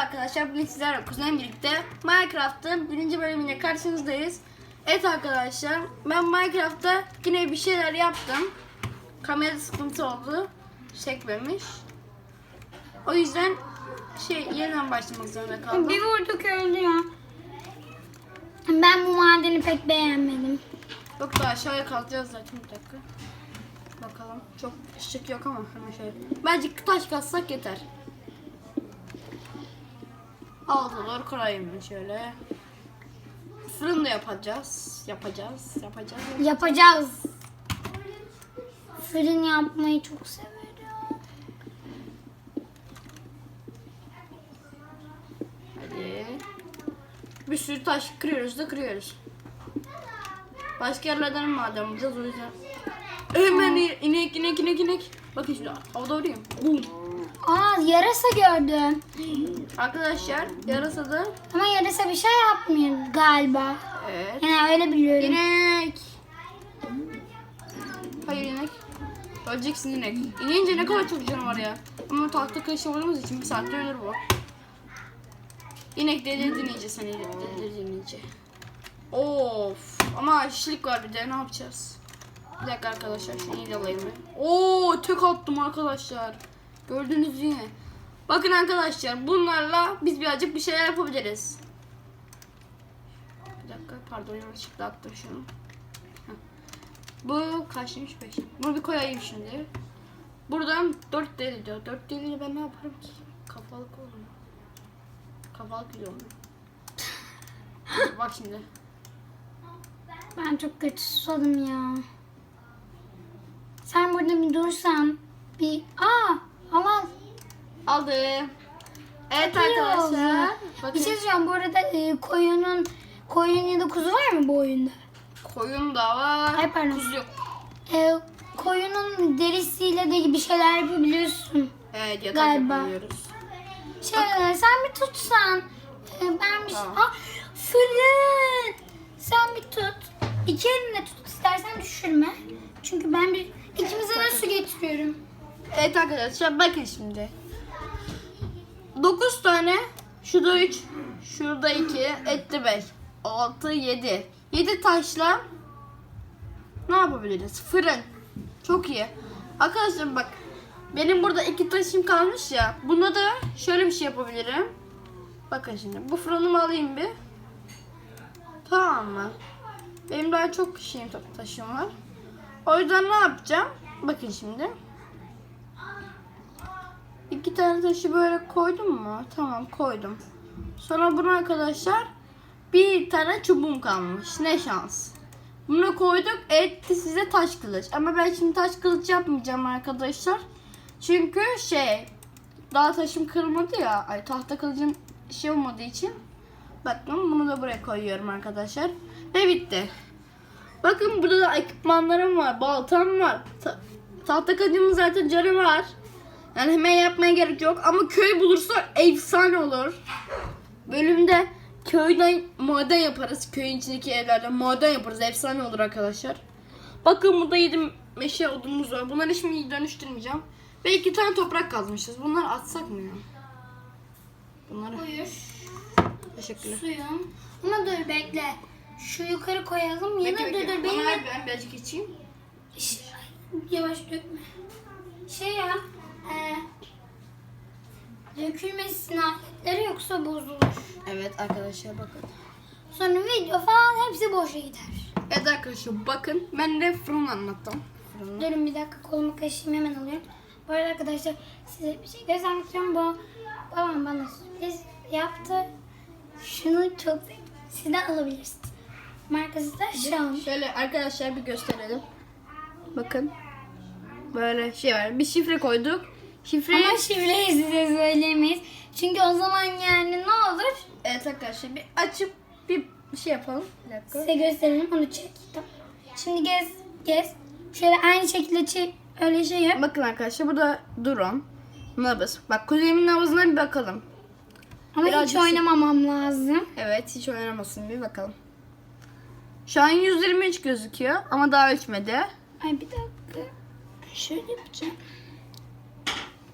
arkadaşlar. Bugün sizlerle kuzenim birlikte Minecraft'ın birinci bölümüyle karşınızdayız. Evet arkadaşlar ben Minecraft'ta yine bir şeyler yaptım. Kamera sıkıntı oldu. Çekmemiş. O yüzden şey yeniden başlamak zorunda kaldım. Bir vurduk öldü ya. Ben bu madeni pek beğenmedim. Yok da aşağıya kalkacağız zaten bir dakika. Bakalım. Çok ışık yok ama hemen şöyle. Bence taş kazsak yeter. Altı doğru kurayım ben şöyle. Fırın da yapacağız. Yapacağız. Yapacağız. Yapacağız. Fırın yapmayı çok severim. Hadi. Bir sürü taş kırıyoruz da kırıyoruz. Başka yerlerden maden bulacağız o yüzden. Hemen inek inek inek inek. Bakın şimdi havada vuruyorum. Bum. Aa yarasa gördüm. Arkadaşlar yarasa da Ama yarasa bir şey yapmıyor galiba. evet. Yani öyle biliyorum. İnek. Hayır inek. Öleceksin inek. İneyince ne kadar çok canı var ya. Ama tahta kaşı olduğumuz için bir saatte ölür bu. İnek delirdin iyice sen delirdin iyice. Of. Ama şişlik var bir de ne yapacağız? Bir dakika arkadaşlar şunu iyi alayım ben. Oo tek attım arkadaşlar. Gördünüz yine. Bakın arkadaşlar bunlarla biz birazcık bir şeyler yapabiliriz. Bir dakika pardon yanlışlıkla attım şunu. Heh. Bu kaçmış 5. Bunu bir koyayım şimdi. Buradan 4 deli diyor. 4 deliyle ben ne yaparım ki? Kafalık olur mu? Kafalık bile olmuyor. Bak şimdi. Ben çok kötü susadım ya. Sen burada bir dursan. Bir... Aa al. Aldım. Evet İyi arkadaşlar. oldu. Bakın. Bir şey söyleyeceğim. Bu arada e, koyunun koyun ya da kuzu var mı bu oyunda? Koyun da var. Ay, pardon. Kuzu yok. E, koyunun derisiyle de bir şeyler yapabiliyorsun. Evet yatak Galiba. yapıyoruz. Şey, sen bir tutsan. E, ben bir Tamam. Aa, fırın. Sen bir tut. İki elinle tut. İstersen düşürme. Çünkü ben bir ikimize de su getiriyorum. Evet arkadaşlar bakın şimdi. 9 tane. Şurada 3. Şurada 2. Etti 5. 6, 7. 7 taşla ne yapabiliriz? Fırın. Çok iyi. Arkadaşlar bak. Benim burada iki taşım kalmış ya. Buna da şöyle bir şey yapabilirim. Bakın şimdi. Bu fırınımı alayım bir. Tamam mı? Benim daha çok şeyim taşım var. O yüzden ne yapacağım? Bakın şimdi. İki tane taşı böyle koydum mu? Tamam koydum. Sonra buna arkadaşlar bir tane çubuğum kalmış. Ne şans. Bunu koyduk etti size taş kılıç. Ama ben şimdi taş kılıç yapmayacağım arkadaşlar. Çünkü şey daha taşım kırılmadı ya. Ay tahta kılıcım şey olmadığı için. Bakın bunu da buraya koyuyorum arkadaşlar. Ve bitti. Bakın burada da ekipmanlarım var. Baltam var. Ta- tahta kılıcımın zaten canı var. Yani hemen yapmaya gerek yok. Ama köy bulursak efsane olur. Bölümde köyden maden yaparız. Köyün içindeki evlerden maden yaparız. Efsane olur arkadaşlar. Bakın burada yedi meşe odunumuz var. Bunları şimdi dönüştürmeyeceğim. Ve iki tane toprak kazmışız. Bunları atsak mı ya? Bunları. Buyur. Teşekkürler. Suyum. Ama dur bekle. Şu yukarı koyalım. Ya da Bekle, dur bekle. dur benim ben birazcık içeyim. Şş, Yavaş dökme. Şey ya. E, dökülmesin aletleri yoksa bozulur. Evet arkadaşlar bakın. Sonra video falan hepsi boşa gider. Evet arkadaşlar bakın ben de fırın anlattım. Fırını. Durun bir dakika kolumu kaşıyım hemen alıyorum. Bu arada arkadaşlar size bir şey göstermek istiyorum. Bu babam bana sürpriz yaptı. Şunu çok. Siz de alabilirsiniz. Markası da Xiaomi. Şöyle arkadaşlar bir gösterelim. Bakın. Böyle şey var. Bir şifre koyduk. Şifreyi... Ama şifreyi size söyleyemeyiz. Çünkü o zaman yani ne olur Evet arkadaşlar bir açıp bir şey yapalım. Bir dakika. size gösterelim onu çek. Tamam. Şimdi gez gez. Şöyle aynı şekilde çek. Öyle şey yap. Bakın arkadaşlar burada drone. Nabız. Bak kuzeyimin nabızına bir bakalım. Ama hiç Birazcık- oynamamam lazım. Evet hiç oynamasın bir bakalım. Şu an 123 gözüküyor ama daha ölçmedi. Ay bir dakika. Şöyle yapacağım.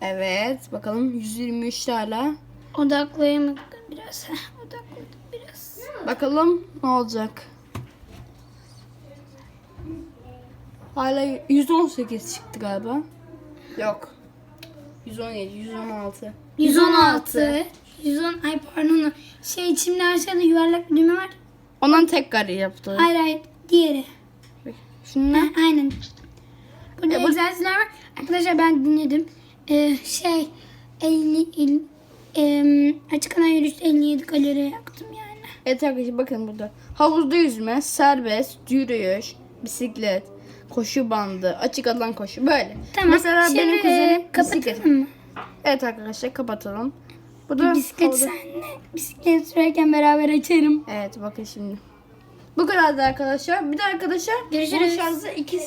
Evet bakalım 123 hala. Odaklayamadım biraz. Odakladım biraz. Bakalım ne olacak. Hala 118 çıktı galiba. Yok. 117, 116. 116. 110 ay pardon. Şey içimde aşağıda yuvarlak bir düğme var. Ondan tekrar yaptı. Hayır hayır. Diğeri. Şunu Ha, aynen. Burada E, bu- egzersizler var. Arkadaşlar ben dinledim. Ee, şey 50 il, em, açık ana yürüyüşte 57 kalori yaktım yani. Evet arkadaşlar bakın burada. Havuzda yüzme, serbest, yürüyüş, bisiklet, koşu bandı, açık alan koşu böyle. Tamam. Mesela Şimdi, benim kuzenim e, bisiklet. kapatalım mı? Evet arkadaşlar kapatalım. Burada Bisiklet havuzda- senle. Bisiklet sürerken beraber açarım. Evet bakın şimdi. Bu kadardı arkadaşlar. Bir de arkadaşlar Görüşürüz. bunun şarjı 2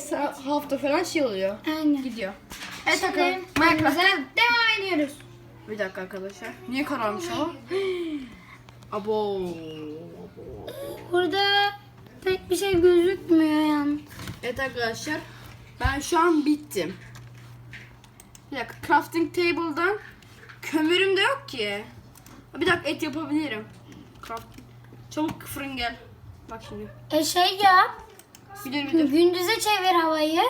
hafta falan şey oluyor. Aynen. Gidiyor. Evet Şimdi arkadaşlar. Devam ediyoruz. Bir dakika arkadaşlar. Niye kararmış hava? Abo. Burada pek bir şey gözükmüyor yani. Evet arkadaşlar. Ben şu an bittim. Bir dakika. Crafting table'dan kömürüm de yok ki. Bir dakika et yapabilirim. Craft. Çabuk fırın gel. Bak şimdi. E şey yap. Bir dur bir dur. Gündüze çevir havayı.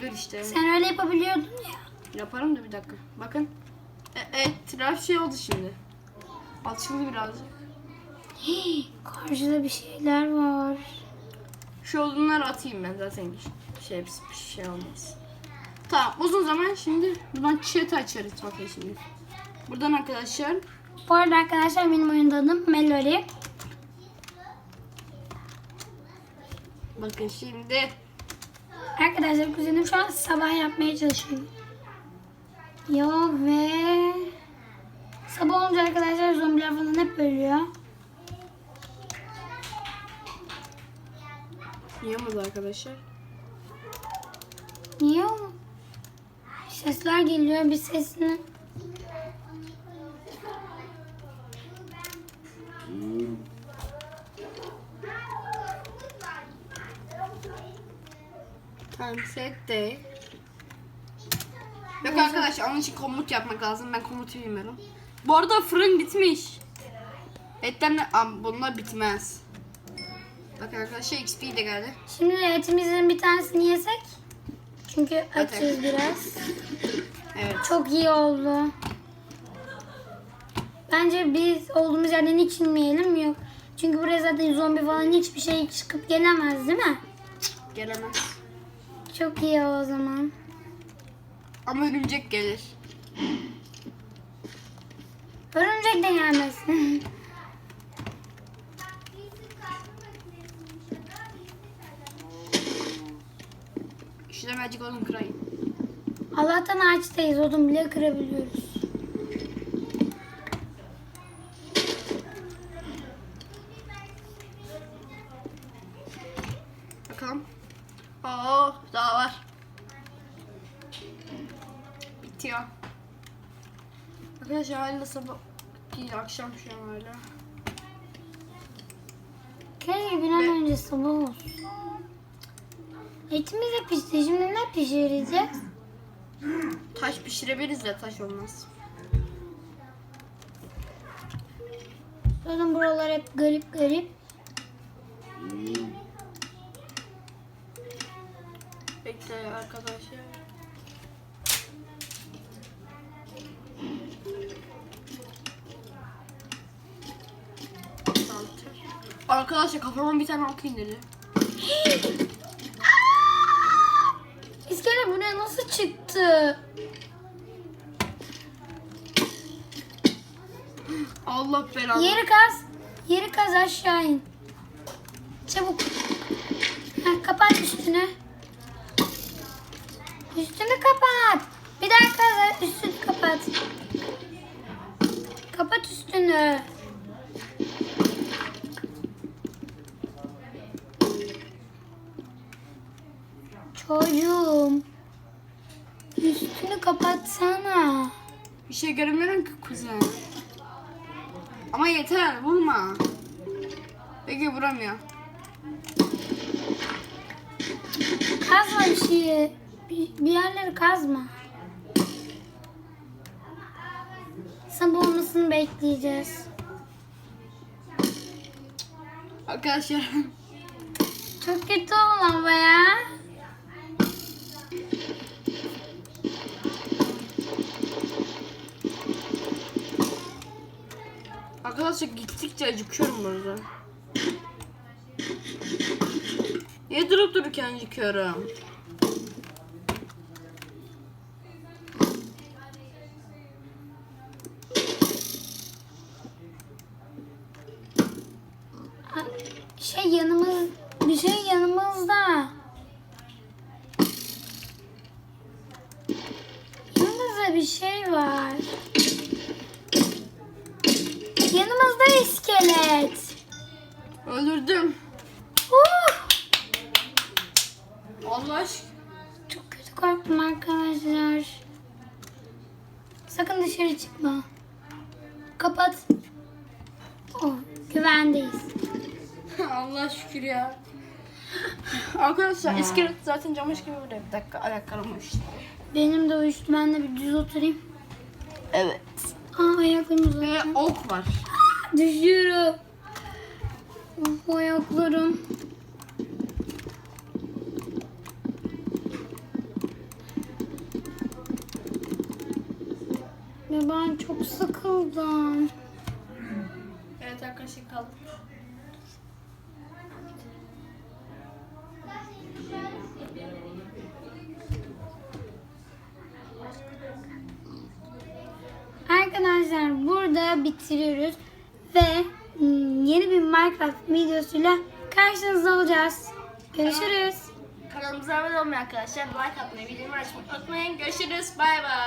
Dur işte. Sen öyle yapabiliyordun ya. Yaparım da bir dakika. Bakın. E, evet, traf şey oldu şimdi. Alçıldı birazcık. Hii, karşıda bir şeyler var. Şu odunları atayım ben zaten şey, bir şey olmaz. Tamam uzun zaman şimdi buradan chat açarız bakın şimdi. Buradan arkadaşlar Bu arada arkadaşlar benim oyunda adım Melody. Bakın şimdi Arkadaşlar kuzenim şu an sabah yapmaya çalışıyor. Yo ve sabah olunca arkadaşlar zombiler falan hep ölüyor. yiyemez arkadaşlar. Niye? Sesler geliyor bir sesini. Tamam set day. Yok arkadaşlar onun için komut yapmak lazım. Ben komutu bilmiyorum. Bu arada fırın bitmiş. Etten de Am, bunlar bitmez. Bakın arkadaşlar XP de geldi. Şimdi etimizin bir tanesini yesek. Çünkü açız biraz. Evet. Çok iyi oldu. Bence biz olduğumuz yerden hiç inmeyelim yok. Çünkü buraya zaten zombi falan hiçbir şey çıkıp gelemez değil mi? Gelemez. Çok iyi o zaman. Ama örümcek gelir. Örümcek de gelmesin. Magic odun kırayım. Allah'tan ağaçtayız. Odun bile kırabiliyoruz. Daha var. Bitiyor. Arkadaşlar hala sabah değil akşam şu an hala. Keşke bir an Ve- önce sabah olsun. Etimiz de pişti. Şimdi ne pişireceğiz? Taş pişirebiliriz de taş olmaz. Zaten buralar hep garip garip. Bekle arkadaşlar. Arkadaşlar kafama bir tane ok indirdi. İskele buraya nasıl çıktı? Allah belanı. Yeri kaz. Yeri kaz aşağı in. Çabuk. Ha, kapat üstünü. Üstünü kapat. Bir daha kaz üstünü kapat. Kapat üstünü. Çocuğum. Üstünü kapatsana. Bir şey göremiyorum ki kuzen. Ama yeter vurma. Peki vuramıyor. Kazma bir şeyi. Bir, bir yerleri kazma. Sabah olması olmasını bekleyeceğiz. Arkadaşlar Çok kötü oldu ama ya. Arkadaşlar gittikçe acıkıyorum burada. Niye durup dururken acıkıyorum? Ha, Şey yanımız, bir şey yanımızda. Yanımızda bir şey var. Yanımızda iskelet. Öldürdüm. Uh! Allah aşkına. Çok kötü korktum arkadaşlar. Sakın dışarı çıkma. Kapat. Oh, güvendeyiz. Allah şükür ya. Arkadaşlar iskelet zaten camış gibi burada. Bir dakika ayaklarım işte. Benim de uyuştu. Ben de bir düz oturayım. Evet. Aa ayaklarım Ve uzatacağım. ok var. Düşüyorum. Oh, ayaklarım. Ve ben çok sıkıldım. Evet arkadaşlar kaldı. Arkadaşlar burada bitiriyoruz ve mm, yeni bir Minecraft videosuyla karşınızda olacağız. Görüşürüz. Kanalımıza abone olmayı arkadaşlar. Like atmayı, bildirim açmayı unutmayın. Görüşürüz. Bay bay.